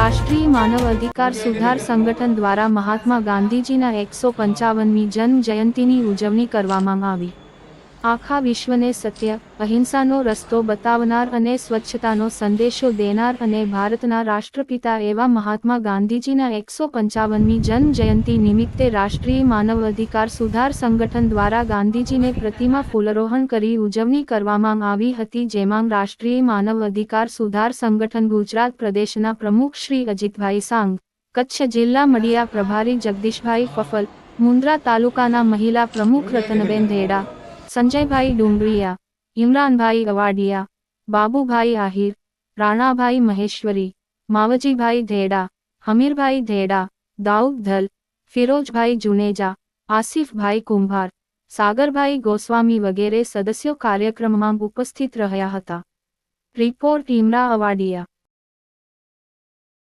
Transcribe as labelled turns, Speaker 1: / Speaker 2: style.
Speaker 1: રાષ્ટ્રીય માનવ અધિકાર સુધાર સંગઠન દ્વારા મહાત્મા ગાંધીજીના એકસો પંચાવનમી જન્મ જયંતિની ઉજવણી કરવામાં આવી. આખા વિશ્વને સત્ય, અહિંસાનો રસ્તો બતાવનાર અને સ્વચ્છતાનો સંદેશો દેનાર અને ભારતના રાષ્ટ્રપિતા એવા મહાત્મા ગાંધીજીના એકસો પંચાવનમી જન્મ જયંતિ નિમિત્તે રાષ્ટ્રીય માનવ અધિકાર સુધાર સંગઠન દ્વારા ગાંધીજીને પ્રતિમા ફૂલરોહણ કરી ઉજવણી કરવામાં આવી હતી, જેમાં રાષ્ટ્રીય માનવ અધિકાર સુધાર સંગઠન ગુજરાત પ્રદેશના પ્રમુખ શ્રી અજીતભાઈ સાંગ, કચ્છ જિલ્લા મળિયા પ્રભારી જગદીશભાઈ ફફલ, મુન્દ્રા તાલુકાના મહિલા પ્રમુખ રતનબેન ધેડા સંજયભાઈ ડુંગરિયા ઇમરાનભાઈ અવાડિયા, બાબુભાઈ આહિર, રાણાભાઈ મહેશ્વરી, માવજીભાઈ ધેડા, હમીરભાઈ ધેડા, દાઉદ ધલ, ફિરોજભાઈ જુનેજા, આસિફભાઈ કુંભાર, સાગરભાઈ ગોસ્વામી વગેરે સદસ્યો કાર્યક્રમમાં ઉપસ્થિત રહ્યા હતા. રિપોર્ટ ઇમરા અવાડિયા.